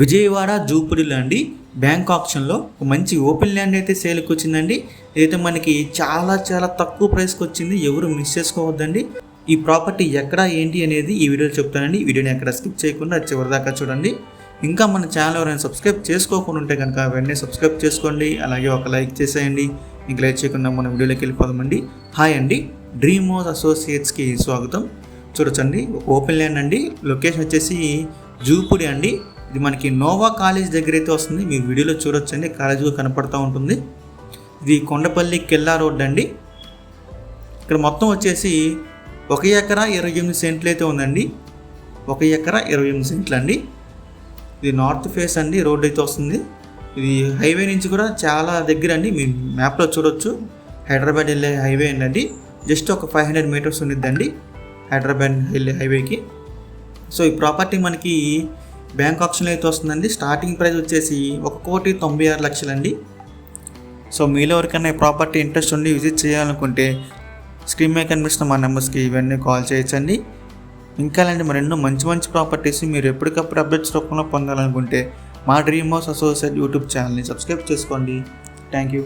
విజయవాడ జూపుడిలో అండి బ్యాంక్ ఆప్షన్లో ఒక మంచి ఓపెన్ ల్యాండ్ అయితే సేల్కి వచ్చిందండి. ఇదైతే మనకి చాలా చాలా తక్కువ ప్రైస్కి వచ్చింది. ఎవరు మిస్ చేసుకోవద్దండి. ఈ ప్రాపర్టీ ఎక్కడ ఏంటి అనేది ఈ వీడియోలో చెప్తానండి. వీడియోని ఎక్కడ స్కిప్ చేయకుండా చివరిదాకా చూడండి. ఇంకా మన ఛానల్ ఎవరైనా సబ్స్క్రైబ్ చేసుకోకుండా ఉంటే కనుక వెంటనే సబ్స్క్రైబ్ చేసుకోండి. అలాగే ఒక లైక్ చేసేయండి. ఇంక లైక్ చేయకుండా మన వీడియోలోకి వెళ్ళిపోదామండి. హాయ్ అండి. డ్రీమ్ హౌస్ అసోసియేట్స్కి స్వాగతం. చూడొచ్చండి. ఓపెన్ ల్యాండ్ అండి. లొకేషన్ వచ్చేసి జూపుడి అండి. ఇది మనకి నోవా కాలేజ్ దగ్గర అయితే వస్తుంది. మీ వీడియోలో చూడొచ్చండి. కాలేజ్ కూడా ఉంటుంది. ఇది కొండపల్లి కిల్లా రోడ్ అండి. ఇక్కడ మొత్తం వచ్చేసి ఒక ఎకరా ఇరవై ఎనిమిది సెంట్లు అయితే ఉందండి. ఒక ఎకరా ఇరవై ఎనిమిది సెంట్లు అండి. ఇది నార్త్ ఫేస్ అండి. రోడ్ అయితే వస్తుంది. ఇది హైవే నుంచి కూడా చాలా దగ్గర అండి. మీ మ్యాప్లో చూడొచ్చు. హైదరాబాద్ వెళ్ళే హైవే అండి. జస్ట్ ఒక ఫైవ్ హండ్రెడ్ మీటర్స్ ఉండిద్దండి హైదరాబాద్ వెళ్ళే హైవేకి. సో ఈ ప్రాపర్టీ మనకి బ్యాంక్ ఆప్షన్లో అయితే వస్తుందండి. స్టార్టింగ్ ప్రైస్ వచ్చేసి ఒక కోటి తొంభై ఆరు లక్షలండి. సో మీలో ఎవరికైనా ఈ ప్రాపర్టీ ఇంట్రెస్ట్ ఉండి విజిట్ చేయాలనుకుంటే స్క్రీన్ మీద కనిపిస్తున్న మా నెంబర్స్కి ఇవన్నీ కాల్ చేయొచ్చండి. ఇంకా అలాంటి మరెన్నో మంచి మంచి ప్రాపర్టీస్ మీరు ఎప్పటికప్పుడు అప్డేట్స్ రూపంలో పొందాలనుకుంటే మా డ్రీమ్ హౌస్ అసోసియేట్ యూట్యూబ్ ఛానల్ని సబ్స్క్రైబ్ చేసుకోండి. Thank you.